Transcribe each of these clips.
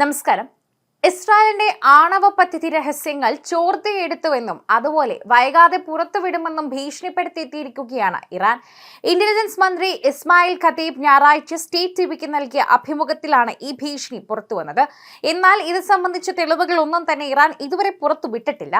നമസ്കാരം. ഇസ്രായേലിന്റെ ആണവ പദ്ധതി രഹസ്യങ്ങൾ ചോർത്തിയെടുത്തുവെന്നും അതുപോലെ വൈകാതെ പുറത്തുവിടുമെന്നും ഭീഷണിപ്പെടുത്തിയിരിക്കുകയാണ് ഇറാൻ. ഇന്റലിജൻസ് മന്ത്രി ഇസ്മായിൽ ഖതീബ് ഞായറാഴ്ച സ്റ്റേറ്റ് ടിവിക്ക് നൽകിയ അഭിമുഖത്തിലാണ് ഈ ഭീഷണി പുറത്തുവന്നത്. എന്നാൽ ഇത് സംബന്ധിച്ച തെളിവുകൾ ഒന്നും തന്നെ ഇറാൻ ഇതുവരെ പുറത്തുവിട്ടിട്ടില്ല.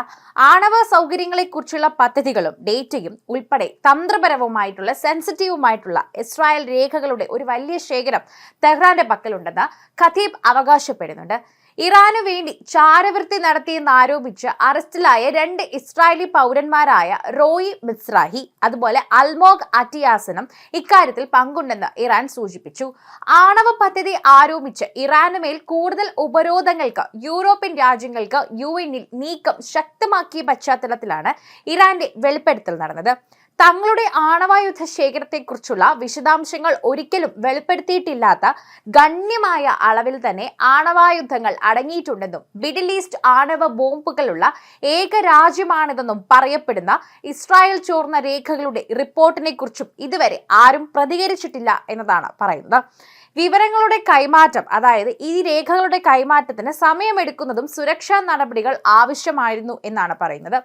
ആണവ സൗകര്യങ്ങളെക്കുറിച്ചുള്ള പദ്ധതികളും ഡേറ്റയും ഉൾപ്പെടെ തന്ത്രപരവുമായിട്ടുള്ള സെൻസിറ്റീവുമായിട്ടുള്ള ഇസ്രായേൽ രേഖകളുടെ ഒരു വലിയ ശേഖരം തെഹ്റാന്റെ പക്കലുണ്ടെന്ന് ഖതീബ് അവകാശപ്പെടുന്നുണ്ട്. ഇറാനു വേണ്ടി ചാരവൃത്തി നടത്തിയെന്ന് ആരോപിച്ച് അറസ്റ്റിലായ രണ്ട് ഇസ്രായേലി പൗരന്മാരായ റോയി മിസ്രാഹി അതുപോലെ അൽമോഗ് അറ്റിയാസനും ഇക്കാര്യത്തിൽ പങ്കുണ്ടെന്ന് ഇറാൻ സൂചിപ്പിച്ചു. ആണവ പദ്ധതി ആരോപിച്ച് ഇറാനുമേൽ കൂടുതൽ ഉപരോധങ്ങൾക്ക് യൂറോപ്യൻ രാജ്യങ്ങൾക്ക് യു എന്നിൽ നീക്കം ശക്തമാക്കിയ പശ്ചാത്തലത്തിലാണ് ഇറാന്റെ വെളിപ്പെടുത്തൽ നടന്നത്. തങ്ങളുടെ ആണവായുധ ശേഖരത്തെക്കുറിച്ചുള്ള വിശദാംശങ്ങൾ ഒരിക്കലും വെളിപ്പെടുത്തിയിട്ടില്ലാത്ത ഗണ്യമായ അളവിൽ തന്നെ ആണവായുധങ്ങൾ അടങ്ങിയിട്ടുണ്ടെന്നും മിഡിൽ ഈസ്റ്റ് ആണവ ബോംബുകളുള്ള ഏക രാജ്യമാണിതെന്നും പറയപ്പെടുന്ന ഇസ്രായേൽ ചോർന്ന രേഖകളുടെ റിപ്പോർട്ടിനെ കുറിച്ചും ഇതുവരെ ആരും പ്രതികരിച്ചിട്ടില്ല എന്നതാണ് പറയുന്നത്. വിവരങ്ങളുടെ കൈമാറ്റം അതായത് ഈ രേഖകളുടെ കൈമാറ്റത്തിന് സമയമെടുക്കുന്നതും സുരക്ഷാ നടപടികൾ ആവശ്യമായിരുന്നു എന്നാണ് പറയുന്നത്.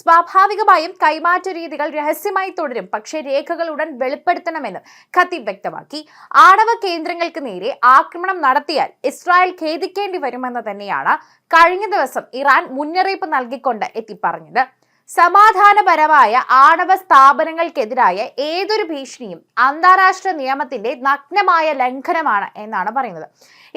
സ്വാഭാവികമായും കൈമാറ്റ രീതികൾ രഹസ്യമായി തുടരും പക്ഷേ രേഖകൾ ഉടൻ വെളിപ്പെടുത്തണമെന്ന് ഖത്തീബ് വ്യക്തമാക്കി. ആണവ കേന്ദ്രങ്ങൾക്ക് നേരെ ആക്രമണം നടത്തിയാൽ ഇസ്രായേൽ ഖേദിക്കേണ്ടി വരുമെന്ന് തന്നെയാണ് കഴിഞ്ഞ ദിവസം ഇറാൻ മുന്നറിയിപ്പ് നൽകിക്കൊണ്ട് എത്തി പറഞ്ഞത് സമാധാനപരമായ ആണവ സ്ഥാപനങ്ങൾക്കെതിരായ ഏതൊരു ഭീഷണിയും അന്താരാഷ്ട്ര നിയമത്തിന്റെ നഗ്നമായ ലംഘനമാണ് എന്നാണ് പറയുന്നത്.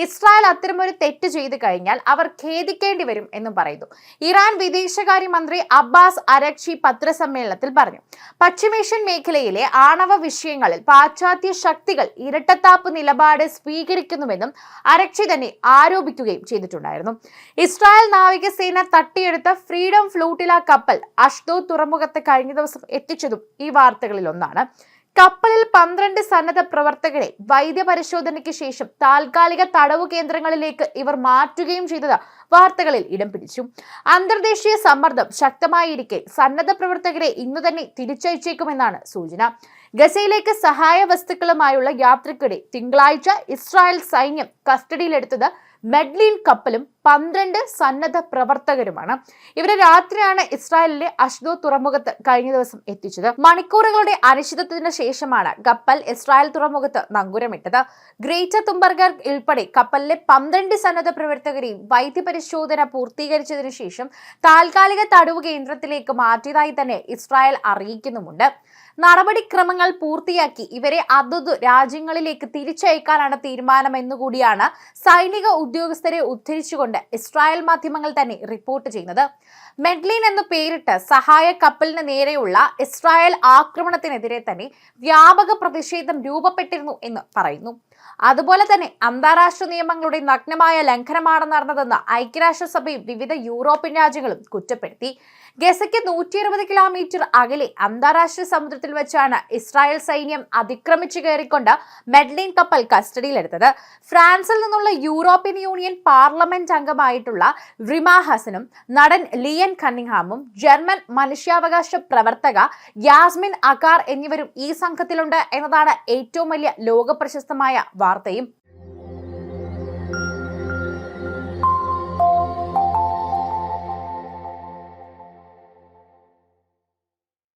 ഇസ്രായേൽ അത്തരമൊരു തെറ്റ് ചെയ്തു കഴിഞ്ഞാൽ അവർ ഖേദിക്കേണ്ടി വരും എന്നും പറയുന്നു. ഇറാൻ വിദേശകാര്യ മന്ത്രി അബ്ബാസ് അരക്ഷി പത്രസമ്മേളനത്തിൽ പറഞ്ഞു. പശ്ചിമേഷ്യൻ മേഖലയിലെ ആണവ വിഷയങ്ങളിൽ പാശ്ചാത്യ ശക്തികൾ ഇരട്ടത്താപ്പ് നിലപാട് സ്വീകരിക്കുന്നുവെന്നും അരക്ഷി തന്നെ ആരോപിക്കുകയും ചെയ്തിട്ടുണ്ടായിരുന്നു. ഇസ്രായേൽ നാവികസേന തട്ടിയെടുത്ത ഫ്രീഡം ഫ്ലൂട്ടില കപ്പൽ അഷ്ദോ തുറമുഖത്ത് കഴിഞ്ഞ ദിവസം എത്തിച്ചതും ഈ വാർത്തകളിൽ ഒന്നാണ് കപ്പലിൽ പന്ത്രണ്ട് സന്നദ്ധ പ്രവർത്തകരെ വൈദ്യപരിശോധനയ്ക്ക് ശേഷം താൽക്കാലിക തടവു കേന്ദ്രങ്ങളിലേക്ക് ഇവർ മാറ്റുകയും ചെയ്തത് വാർത്തകളിൽ ഇടം പിടിച്ചു. അന്തർദേശീയ സമ്മർദ്ദം ശക്തമായിരിക്കെ സന്നദ്ധ പ്രവർത്തകരെ ഇന്നു തന്നെ തിരിച്ചയച്ചേക്കുമെന്നാണ് സൂചന. ഗസയിലേക്ക് സഹായ വസ്തുക്കളുമായുള്ള യാത്രക്കിടെ തിങ്കളാഴ്ച ഇസ്രായേൽ സൈന്യം കസ്റ്റഡിയിലെടുത്തത് മെഡ്ലിൻ കപ്പലും പന്ത്രണ്ട് സന്നദ്ധ പ്രവർത്തകരുമാണ്. ഇവരെ രാത്രിയാണ് ഇസ്രായേലിലെ അഷ്ദോ തുറമുഖത്ത് കഴിഞ്ഞ ദിവസം എത്തിച്ചത്. മണിക്കൂറുകളുടെ അനിശ്ചിതത്വത്തിന് ശേഷമാണ് കപ്പൽ ഇസ്രായേൽ തുറമുഖത്ത് നങ്കൂരമിട്ടത്. ഗ്രേറ്റർ തുംബർഗർ ഉൾപ്പെടെ കപ്പലിലെ പന്ത്രണ്ട് സന്നദ്ധ പ്രവർത്തകരെയും വൈദ്യപരിശോധന പൂർത്തീകരിച്ചതിനു ശേഷം താൽക്കാലിക തടവ് കേന്ദ്രത്തിലേക്ക് മാറ്റിയതായി തന്നെ ഇസ്രായേൽ അറിയിക്കുന്നുമുണ്ട്. നടപടിക്രമങ്ങൾ പൂർത്തിയാക്കി ഇവരെ അതത് രാജ്യങ്ങളിലേക്ക് തിരിച്ചയക്കാനാണ് തീരുമാനമെന്നുകൂടിയാണ് സൈനിക ഉദ്യോഗസ്ഥരെ ഉദ്ധരിച്ചുകൊണ്ട് ഇസ്രായേൽ മാധ്യമങ്ങൾ തന്നെ റിപ്പോർട്ട് ചെയ്യുന്നത്. മെഡ്ലിൻ എന്ന് പേരിട്ട് സഹായ കപ്പലിന് നേരെയുള്ള ഇസ്രായേൽ ആക്രമണത്തിനെതിരെ തന്നെ വ്യാപക പ്രതിഷേധം രൂപപ്പെട്ടിരുന്നു എന്ന് പറയുന്നു. അതുപോലെ തന്നെ അന്താരാഷ്ട്ര നിയമങ്ങളുടെ നഗ്നമായ ലംഘനമാണ് നടന്നതെന്ന് ഐക്യരാഷ്ട്രസഭയും വിവിധ യൂറോപ്യൻ രാജ്യങ്ങളും കുറ്റപ്പെടുത്തി. ഗസയ്ക്ക് നൂറ്റി അറുപത് കിലോമീറ്റർ അകലെ അന്താരാഷ്ട്ര സമുദ്രത്തിൽ വെച്ചാണ് ഇസ്രായേൽ സൈന്യം അതിക്രമിച്ചു കയറിക്കൊണ്ട് മെഡ്ലിൻ കപ്പൽ കസ്റ്റഡിയിലെടുത്തത്. ഫ്രാൻസിൽ നിന്നുള്ള യൂറോപ്യൻ യൂണിയൻ പാർലമെന്റ് അംഗമായിട്ടുള്ള റിമ ഹസനും നടൻ ലിയൻ കണ്ണിങ്ഹാമും ജർമ്മൻ മനുഷ്യാവകാശ പ്രവർത്തക യാസ്മിൻ അക്കാർ എന്നിവരും ഈ സംഘത്തിലുണ്ട് എന്നതാണ് ഏറ്റവും വലിയ ലോകപ്രശസ്തമായ വാർത്തയും.